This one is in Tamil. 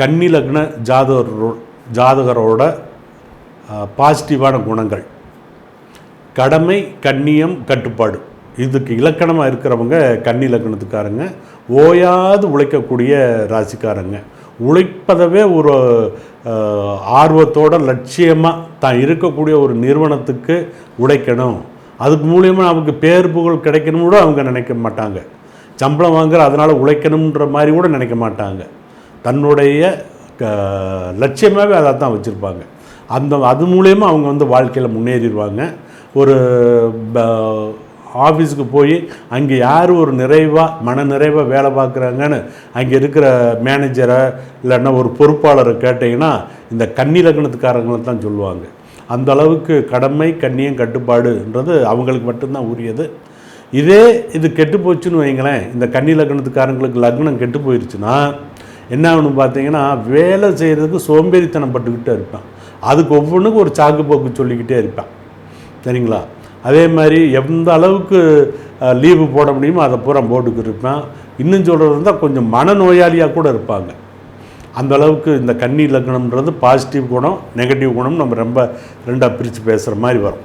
கன்னி லக்ன ஜாதகரோ ஜாதகரோட பாசிட்டிவான குணங்கள். கடமை கண்ணியம் கட்டுப்பாடு. இதுக்கு இலக்கணமாக இருக்கிறவங்க கன்னி லக்னத்துக்காரங்க ஓயாது உழைக்கக்கூடிய ராசிக்காரங்க. உழைப்பதவே ஒரு ஆர்வத்தோட லட்சியமாக தான் இருக்கக்கூடிய ஒரு நிறுவனத்துக்கு உழைக்கணும். அதுக்கு மூலியமாக நமக்கு பேர் புகழ் கிடைக்கணும் கூட அவங்க நினைக்க மாட்டாங்க. சம்பளம் வாங்குற அதனால் உழைக்கணுன்ற மாதிரி கூட நினைக்க மாட்டாங்க. தன்னுடைய க லட்சியமாகவே அதை தான் வச்சுருப்பாங்க. அந்த அது மூலயமா அவங்க வந்து வாழ்க்கையில் முன்னேறிடுவாங்க. ஒரு ப- ஆஃபீஸுக்கு போய் அங்கே யார் ஒரு நிறைவாக மன நிறைவாக வேலை பார்க்குறாங்கன்னு அங்கே இருக்கிற மேனேஜரை இல்லைன்னா ஒரு பொறுப்பாளரை கேட்டிங்கன்னா இந்த கன்னி லக்னத்துக்காரங்களை தான் சொல்லுவாங்க. அந்த அளவுக்கு கடமை கண்ணியம் கட்டுப்பாடுன்றது அவங்களுக்கு மட்டும்தான் உரியது. இதே இது கெட்டு போச்சுன்னு வைங்களேன் இந்த கன்னி லக்னத்துக்காரங்களுக்கு லக்னம் கெட்டு போயிடுச்சுன்னா என்ன ஆகணும் பார்த்தீங்கன்னா வேலை செய்கிறதுக்கு சோம்பேறித்தனம் பட்டுக்கிட்டே இருப்பேன். அதுக்கு ஒவ்வொன்றுக்கும் ஒரு சாக்கு போக்கு சொல்லிக்கிட்டே இருப்பேன். சரிங்களா? அதே மாதிரி எந்த அளவுக்கு லீவு போட முடியுமோ அதை பூரா போட்டுக்கு இருப்பேன். இன்னும் சொல்கிறது இருந்தால் கொஞ்சம் மனநோயாளியாக கூட இருப்பாங்க. அந்த அளவுக்கு இந்த கன்னி லக்னம்ன்றது பாசிட்டிவ் குணம் நெகட்டிவ் குணம் நம்ம ரொம்ப ரெண்டாக பிரித்து பேசுகிற மாதிரி வரும்.